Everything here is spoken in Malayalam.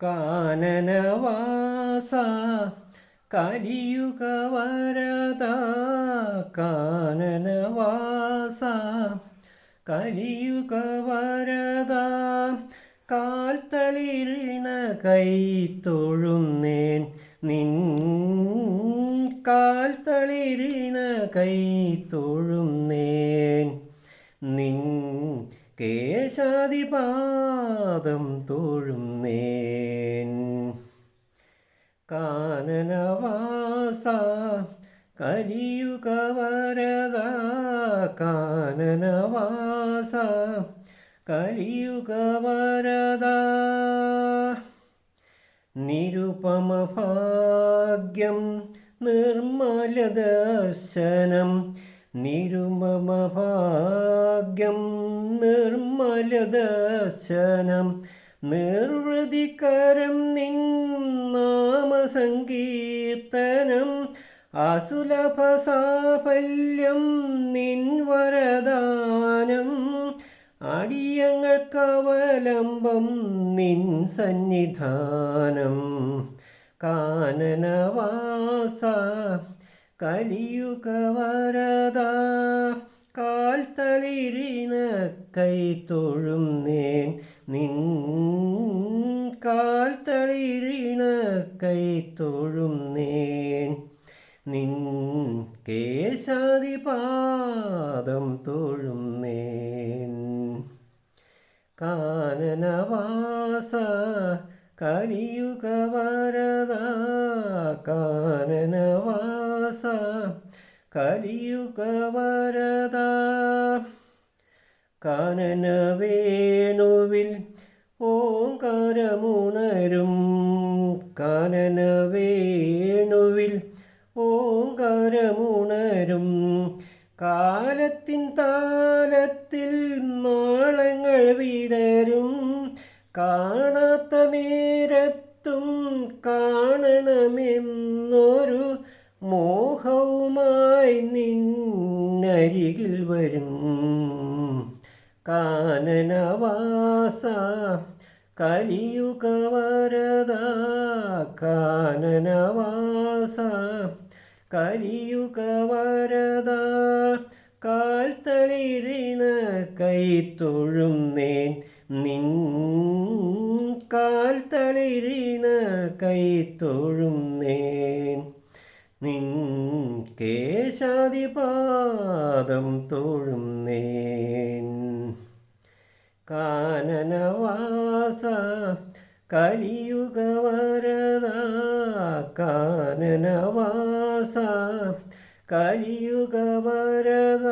കാനനവാസ കലിയുഗ വരദ കാനനവാസ കലിയുഗ വരദ കാൽത്തളിരിണ കൈ തൊഴുന്നേൻ നിൻ കാൽത്തളിരിണ കൈ തൊഴുന്നേൻ നിൻ കേശാദിപാദം തൊഴുന്നേൻ കലിയുഗ വരദ കാനനവാസ കലിയുഗ വരദ നിരുപമഭാഗ്യം നിർമ്മലദർശനം നിരുപമഭാഗ്യം നിർമ്മലദർശനം നിർവൃതികരം നിൻ നാമസങ്കീർത്തനം അസുലഭ സാഫല്യം നിൻ വരദാനം അടിയങ്ങൾക്കവലംബം നിൻ സന്നിധാനം കാനനവാസ കലിയുഗവരദ. കാൽത്തളിരിന കൈ നേൻ നിൻ കാൽത്തളിരിന കൈ തൊഴും നേൻ നിൻ കേശാദിപാദം തൊഴും നേൻ കാനനവാസ കലിയുഗ വരദ. കാനനവാസ കലിയുഗ വരദ. കാനന വേണുവിൽ ഓങ്കാരമുണരും കാനന വേണുവിൽ ഓങ്കാരമുണരും. കാലത്തിൻ താലത്തിൽ നാളങ്ങൾ വിടരും. കാണാത്ത നേരത്തും കാണണമെന്നൊരു മോഹവുമായി നിന്നരികിൽ വരും. കാനനവാസ കലിയുഗ വരദ കാനനവാസ കലിയുഗ വരദ കാൽത്തളിരിന കൈ നിൻ കാൽത്തളിരിന കൈ നിൻ കേശാദിപാദം തൊഴുന്നേൻ. നേൻ കാനനവാസ കലിയുഗ വരദ കാനനവാസ കലിയുഗ വരദ.